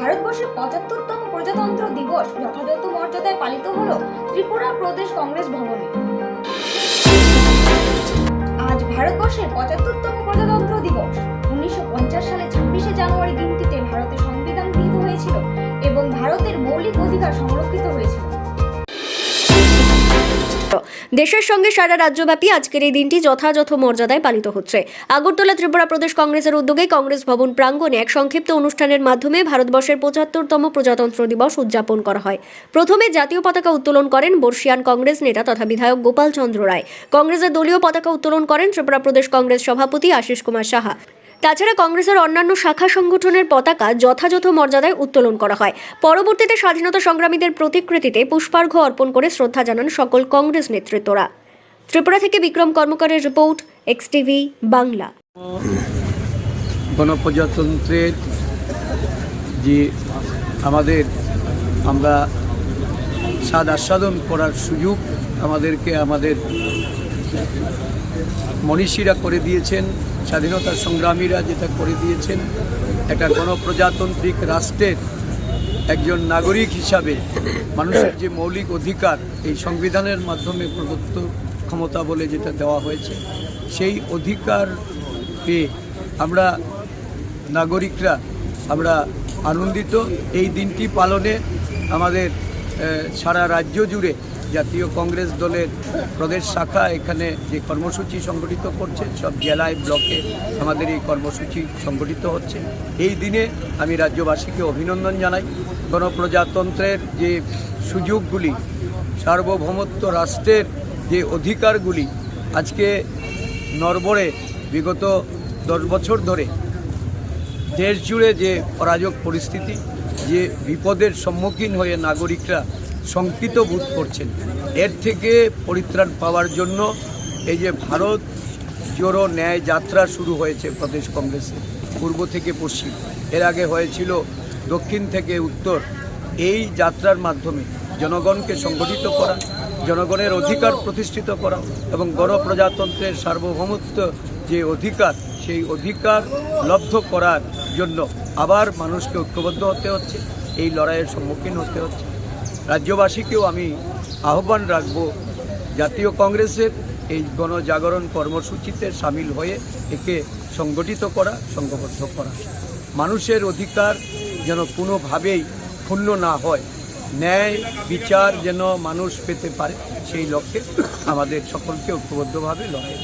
ভারতবর্ষের পঁচাত্তরতম প্রজাতন্ত্র দিবস যথাযথ মর্যাদায় পালিত হল ত্রিপুরা প্রদেশ কংগ্রেস ভবনে। আজ ভারতবর্ষের পঁচাত্তরতম প্রজাতন্ত্র দিবস। উনিশশো পঞ্চাশ সালে ছাব্বিশে জানুয়ারি দিনটিতে ভারতের সংবিধান গৃহীত হয়েছিল এবং ভারতের মৌলিক অধিকার সংরক্ষিত হয়েছিল। দেশের সঙ্গে সারা রাজ্যব্যাপী আজকের এই দিনটি যথাযথ মর্যাদায় পালিত হচ্ছে। আগরতলা ত্রিপুরা প্রদেশ কংগ্রেসের উদ্যোগে কংগ্রেস ভবন প্রাঙ্গণে এক সংক্ষিপ্ত অনুষ্ঠানের মাধ্যমে ভারতবর্ষের পঁচাত্তরতম প্রজাতন্ত্র দিবস উদযাপন করা হয়। প্রথমে জাতীয় পতাকা উত্তোলন করেন বর্ষিয়ান কংগ্রেস নেতা তথা বিধায়ক গোপাল চন্দ্র রায়। কংগ্রেসের দলীয় পতাকা উত্তোলন করেন ত্রিপুরা প্রদেশ কংগ্রেস সভাপতি আশিস কুমার সাহা। তাছাড়া কংগ্রেসের অন্যান্য শাখা সংগঠনের পতাকা যথাযথ মর্যাদায় উত্তোলন করা হয়। পরবর্তীতে স্বাধীনতা সংগ্রামীদের প্রতিকৃতিতে পুষ্পার্ঘ অর্পণ করে শ্রদ্ধা জানান সকল কংগ্রেস নেতৃত্বরা। ত্রিপুরা থেকে বিক্রম কর্মকারের রিপোর্ট, এক্স টিভি, বাংলা। গণপ্রজাতন্ত্রের যে আমাদের আমরা স্বাদ আস্বাদন করার সুযোগ আমাদেরকে আমাদের মনীষীরা করে দিয়েছেন, স্বাধীনতা সংগ্রামীরা যেটা করে দিয়েছেন, একটা গণপ্রজাতান্ত্রিক রাষ্ট্রের একজন নাগরিক হিসাবে মানুষের যে মৌলিক অধিকার এই সংবিধানের মাধ্যমে প্রদত্ত ক্ষমতা বলে যেটা দেওয়া হয়েছে, সেই অধিকার পেয়ে আমরা নাগরিকরা আমরা আনন্দিত। এই দিনটি পালনে আমাদের সারা রাজ্য জুড়ে জাতীয় কংগ্রেস দলের প্রদেশ শাখা এখানে যে কর্মসূচি সংগঠিত করছে, সব জেলায়, ব্লকে আমাদের এই কর্মসূচি সংগঠিত হচ্ছে। এই দিনে আমি রাজ্যবাসীকে অভিনন্দন জানাই। গণপ্রজাতন্ত্রের যে সুযোগগুলি, সার্বভৌমত্ব রাষ্ট্রের যে অধিকারগুলি, আজকে নরবরে বিগত দশ বছর ধরে দেশ জুড়ে যে অরাজক পরিস্থিতি, যে বিপদের সম্মুখীন হয়ে নাগরিকরা শঙ্কিত বোধ করছেন। এর থেকে পরিত্রাণ পাওয়ার জন্য এই যে ভারত জোরো ন্যায় যাত্রা শুরু হয়েছে প্রদেশ কংগ্রেসে, পূর্ব থেকে পশ্চিম। এর আগে হয়েছিল দক্ষিণ থেকে উত্তর। এই যাত্রার মাধ্যমে জনগণকে সংগঠিত করা, জনগণের অধিকার প্রতিষ্ঠিত করা এবং গণপ্রজাতন্ত্রের সার্বভৌমত্ব যে অধিকার, সেই অধিকার লব্ধ করার জন্য আবার মানুষকে ঐক্যবদ্ধ হতে হচ্ছে, এই লড়াইয়ের সম্মুখীন হতে হচ্ছে। রাজ্যবাসীকেও আমি আহ্বান রাখব জাতীয় কংগ্রেসের এই গণজাগরণ কর্মসূচিতে সামিল হয়ে একে সংগঠিত করা, সংঘবদ্ধ করা। মানুষের অধিকার যেন কোনোভাবেই ক্ষুণ্ণ না হয়, ন্যায়, বিচার যেন মানুষ পেতে পারে, সেই লক্ষ্যে আমাদের সকলকে ঐক্যবদ্ধভাবে লড়াই।